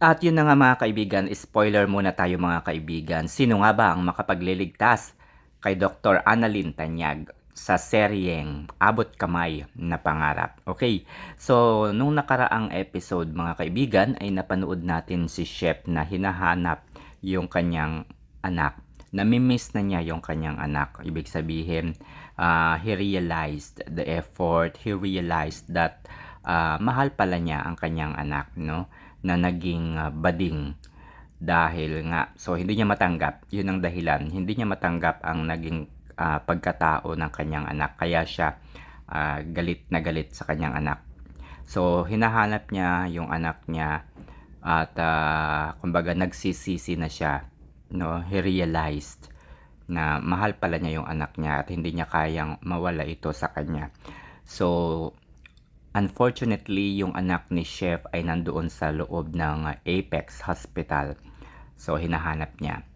At yun na nga mga kaibigan, spoiler muna tayo mga kaibigan. Sino nga ba ang makapagliligtas kay Dr. Annalyn Tanyag sa seryeng Abot Kamay na Pangarap? Okay, so nung nakaraang episode mga kaibigan ay napanood natin si Chef na hinahanap yung kanyang anak. Namimiss na niya yung kanyang anak. Ibig sabihin, uh, he realized the effort, he realized that uh, mahal pala niya ang kanyang anak, no? Na naging uh, bading. Dahil nga so hindi niya matanggap. Yun ang dahilan. Hindi niya matanggap ang naging uh, pagkatao ng kanyang anak. Kaya siya uh, galit na galit sa kanyang anak. So hinahanap niya yung anak niya at uh, kumbaga nagsisisi na siya no? He realized na mahal pala niya yung anak niya at hindi niya kayang mawala ito sa kanya. So Unfortunately, yung anak ni Chef ay nandoon sa loob ng Apex Hospital. So, hinahanap niya.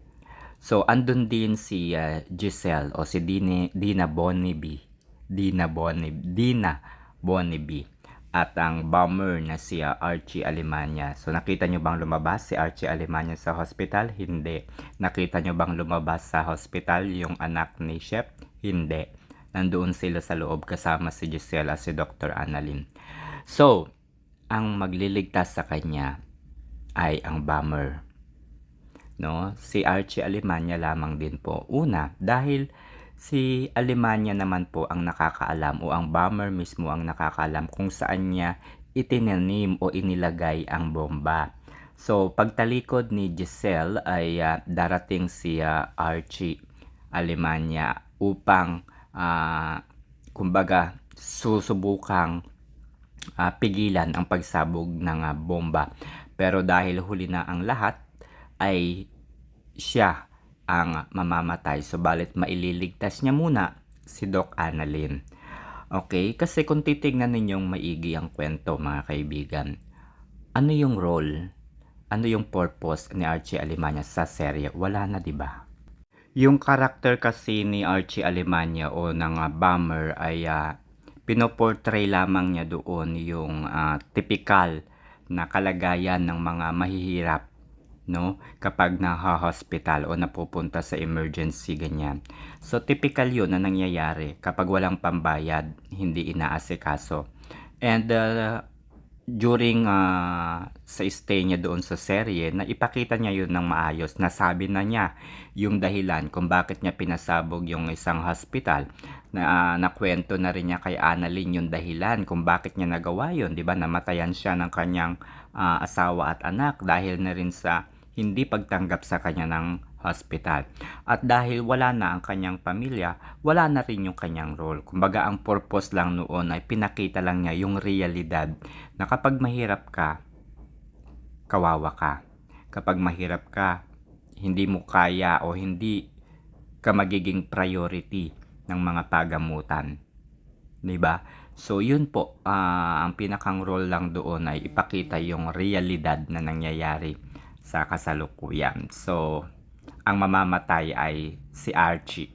So, andun din si uh, Giselle o si Dina, Dina Bonneby. Dina Bonneby. Dina Bonneby. At ang bomber na si uh, Archie Alemania. So, nakita nyo bang lumabas si Archie Alemania sa hospital? Hindi. Nakita nyo bang lumabas sa hospital yung anak ni Chef? Hindi nandoon sila sa loob kasama si Giselle at si Dr. Annalyn. So, ang magliligtas sa kanya ay ang bomber. No? Si Archie Alemania lamang din po. Una, dahil si Alemania naman po ang nakakaalam o ang bomber mismo ang nakakaalam kung saan niya itinanim o inilagay ang bomba. So, pagtalikod ni Giselle ay uh, darating si uh, Archie Alemania upang uh, kumbaga susubukang uh, pigilan ang pagsabog ng uh, bomba. Pero dahil huli na ang lahat ay siya ang mamamatay. Subalit maililigtas niya muna si Doc Annalyn. Okay? Kasi kung titignan ninyong maigi ang kwento mga kaibigan, ano yung role, ano yung purpose ni Archie Alemania sa serye? Wala na, di ba? Yung karakter kasi ni Archie Alemania o ng uh, bomber ay uh, pinoportray lamang niya doon yung uh, typical na kalagayan ng mga mahihirap no kapag na-hospital o napupunta sa emergency ganyan. So typical 'yun na nangyayari kapag walang pambayad, hindi inaasikaso. And uh, during uh, sa stay niya doon sa serye, na ipakita niya yun ng maayos. Nasabi na niya yung dahilan kung bakit niya pinasabog yung isang hospital. Na, uh, nakwento na rin niya kay Annalyn yung dahilan kung bakit niya nagawa yun. Di ba Namatayan siya ng kanyang uh, asawa at anak dahil na rin sa hindi pagtanggap sa kanya ng hospital. At dahil wala na ang kanyang pamilya, wala na rin yung kanyang role. Kumbaga ang purpose lang noon ay pinakita lang niya yung realidad na kapag mahirap ka, kawawa ka. Kapag mahirap ka, hindi mo kaya o hindi ka magiging priority ng mga pagamutan. 'Di ba? So yun po, uh, ang pinakang role lang doon ay ipakita yung realidad na nangyayari sa kasalukuyan. So ang mamamatay ay si Archie